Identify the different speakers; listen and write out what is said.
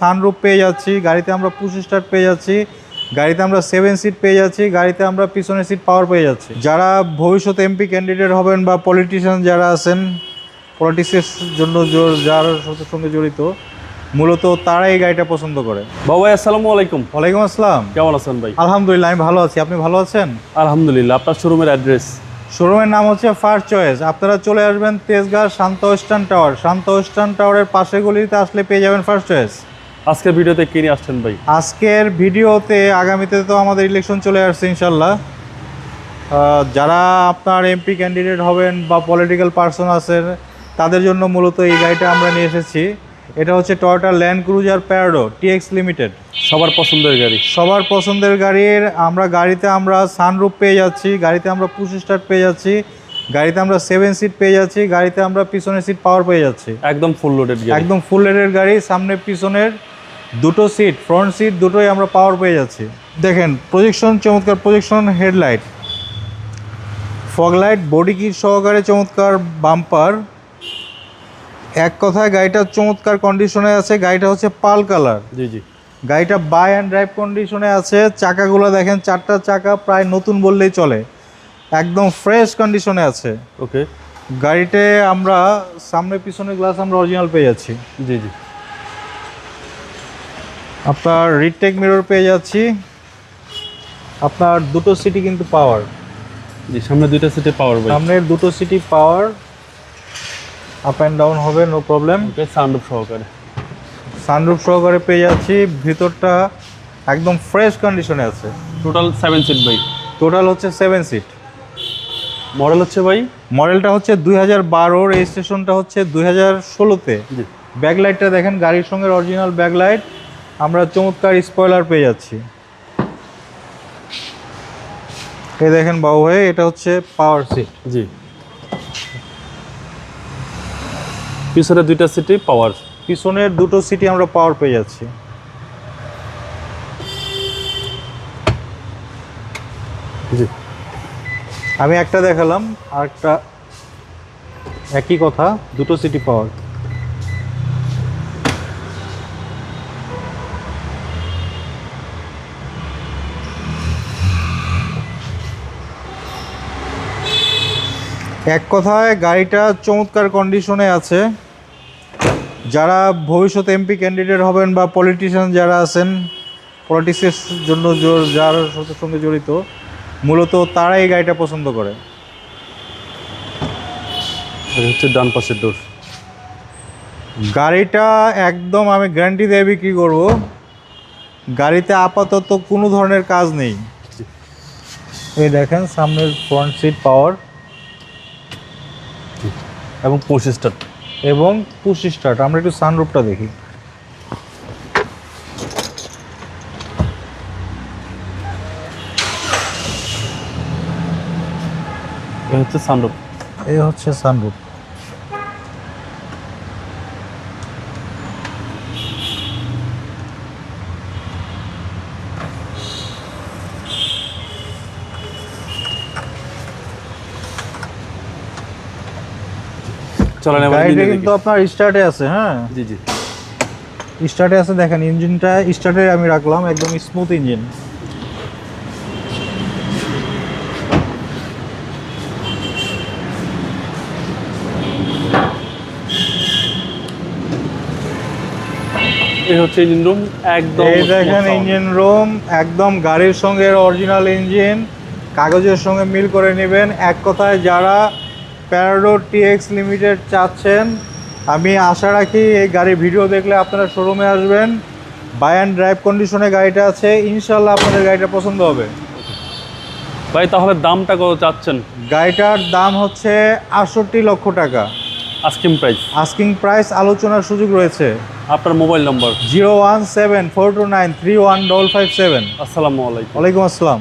Speaker 1: Sunroof পেয়ে যাচ্ছি গাড়িতে আমরা পুশ স্টার্ট পেয়ে যাচ্ছি গাড়িতে আমরা সেভেন সিট পেয়ে যাচ্ছি গাড়িতে আমরা পিছনের সিট পাওয়ার পেয়ে যাচ্ছি। যারা ভবিষ্যৎ এমপি ক্যান্ডিডেট হবেন বা পলিটিশিয়ান যারা আছেন পলিটিক্সের জন্য যার সঙ্গে জড়িত মূলত তারা এই গাড়িটা পছন্দ করে।
Speaker 2: বাবা আসসালামু আলাইকুম।
Speaker 1: ওয়ালাইকুম আসসালাম।
Speaker 2: কেমন আছেন ভাই?
Speaker 1: আলহামদুলিল্লাহ আমি ভালো আছি। আপনি ভালো আছেন?
Speaker 2: আলহামদুলিল্লাহ আপনার শোরুমের অ্যাড্রেস
Speaker 1: শোরুমের নাম হচ্ছে ফার্স্ট চয়েস আপনারা চলে আসবেন Tejgaon Shanta Western Tower Shanta Western টাওয়ারের পাশে গলিতে আসলে পেয়ে যাবেন ফার্স্ট চয়েস
Speaker 2: আজকের ভিডিওতে কিনে আসছেন ভাই?
Speaker 1: আজকের ভিডিওতে আগামীতে তো আমাদের ইলেকশন চলে আসছে ইনশাল্লাহ। যারা আপনার এমপি ক্যান্ডিডেট হবেন বা পলিটিক্যাল পার্সন আছেন তাদের জন্য মূলত এই গাড়িটা আমরা নিয়ে এসেছি। এটা হচ্ছে Toyota Land Cruiser Prado TX Limited
Speaker 2: সবার পছন্দের গাড়ি।
Speaker 1: সবার পছন্দের গাড়ির আমরা গাড়িতে আমরা সানরুফ পেয়ে যাচ্ছি গাড়িতে আমরা পুশ স্টার্ট পেয়ে যাচ্ছি গাড়িতে আমরা সেভেন সিট পেয়ে যাচ্ছি গাড়িতে আমরা পিছনের সিট পাওয়ার পেয়ে যাচ্ছি।
Speaker 2: একদম ফুল লোডেড
Speaker 1: একদম ফুল রেডের গাড়ি সামনে পিছনের দুটো সিট ফ্রন্ট সিট দুটোই আমরা পাওয়ার পেয়ে যাচ্ছি। দেখেন প্রজেকশন চমৎকার projection headlight foglight body kit সহকারে চমৎকার বাম্পার এক কথায় গাড়িটা চমৎকার কন্ডিশনে আছে গাড়িটা হচ্ছে পাল কালার
Speaker 2: জি জি।
Speaker 1: গাড়িটা বাই অ্যান্ড ড্রাইভ কন্ডিশনে আছে চাকাগুলো দেখেন চারটা চাকা প্রায় নতুন বললেই চলে। একদম ফ্রেশ কন্ডিশনে আছে।
Speaker 2: ওকে
Speaker 1: গাড়িতে আমরা সামনে পিছনে গ্লাস আমরা অরিজিনাল পেয়ে যাচ্ছি।
Speaker 2: জি জি।
Speaker 1: আপনার রিটেক মিরর পেয়ে যাচ্ছি। আপনার দুটো সিটি কিন্তু পাওয়ার
Speaker 2: জি সামনে দুটো সিটি পাওয়ার ভাই।
Speaker 1: সামনের দুটো city power up and down হবে নো প্রবলেম
Speaker 2: ওকে সানরুফ সহকারে।
Speaker 1: সানরুফ সহকারে পেয়ে যাচ্ছি। ভিতরটা একদম ফ্রেশ কন্ডিশনে আছে।
Speaker 2: টোটাল সেভেন সিট ভাই।
Speaker 1: টোটাল হচ্ছে সেভেন সিট
Speaker 2: মডেল হচ্ছে ভাই?
Speaker 1: মডেলটা হচ্ছে দুই হাজার বারো রেজিস্ট্রেশনটা হচ্ছে দুই হাজার ষোলোতে।
Speaker 2: জি।
Speaker 1: ব্যাকলাইটটা দেখেন গাড়ির সঙ্গে অরিজিনাল ব্যাকলাইট আমরা চমৎকার স্পয়লার পেয়ে যাচ্ছি। এই দেখেন বাবু ভাই এটা হচ্ছে পাওয়ার সিট
Speaker 2: জি। পিছনে দুইটা সিটি পাওয়ার
Speaker 1: পিছনের দুটো সিটি আমরা পাওয়ার পেয়ে যাচ্ছি।
Speaker 2: জি।
Speaker 1: আমি একটা দেখালাম আর একটা একই কথা দুটো সিটি পাওয়ার এক কথায় গাড়িটা চমৎকার কন্ডিশনে আছে। যারা ভবিষ্যৎ এমপি ক্যান্ডিডেট হবেন বা পলিটিশিয়ান যারা আছেন পলিটিক্সের জন্য যার সঙ্গে জড়িত মূলত তারা এই গাড়িটা পছন্দ করে।
Speaker 2: হচ্ছে ডান পাশের ডোর
Speaker 1: গাড়িটা একদম আমি গ্যারান্টি দিয়ে বিক্রি করব। গাড়িতে আপাতত কোনো ধরনের কাজ নেই। এই দেখেন সামনের ফ্রন্ট সিট পাওয়ার
Speaker 2: এবং পঁচিশটা
Speaker 1: এবং পুশ স্টার্ট আমরা একটু সানরুফটা দেখি।
Speaker 2: এটা হচ্ছে সানরুফ।
Speaker 1: এই হচ্ছে সানরুফ।
Speaker 2: চলেন
Speaker 1: গাড়িটা কিন্তু আপনার স্টার্টে আছে হ্যাঁ?
Speaker 2: জি জি।
Speaker 1: স্টার্টে আছে দেখেন ইঞ্জিনটা স্টার্টে আমি রাখলাম একদম স্মুথ ইঞ্জিন
Speaker 2: এই হচ্ছে ইঞ্জিন রুম একদম
Speaker 1: এই দেখেন ইঞ্জিন রুম একদম গাড়ির সঙ্গে অরিজিনাল ইঞ্জিন কাগজের সঙ্গে মিল করে নেবেন। এক কথায় যারা প্যারাডো টিএক্স লিমিটেড চাচ্ছেন। আমি আশা রাখি এই গাড়ির ভিডিও দেখলে আপনারা শোরুমে আসবেন। বাই অ্যান্ড ড্রাইভ কন্ডিশনে গাড়িটা আছে। ইনশাল্লাহ আপনাদের গাড়িটা পছন্দ হবে।
Speaker 2: ভাই তাহলে দামটা কত চাচ্ছেন?
Speaker 1: গাড়িটার দাম হচ্ছে আটষট্টি লক্ষ টাকা।
Speaker 2: আস্কিং প্রাইস
Speaker 1: আস্কিং প্রাইস আলোচনার সুযোগ রয়েছে।
Speaker 2: আপনার mobile number
Speaker 1: zero one seven four two nine three one double five seven.
Speaker 2: আসসালামু আলাইকুম।
Speaker 1: ওয়ালাইকুম আসসালাম।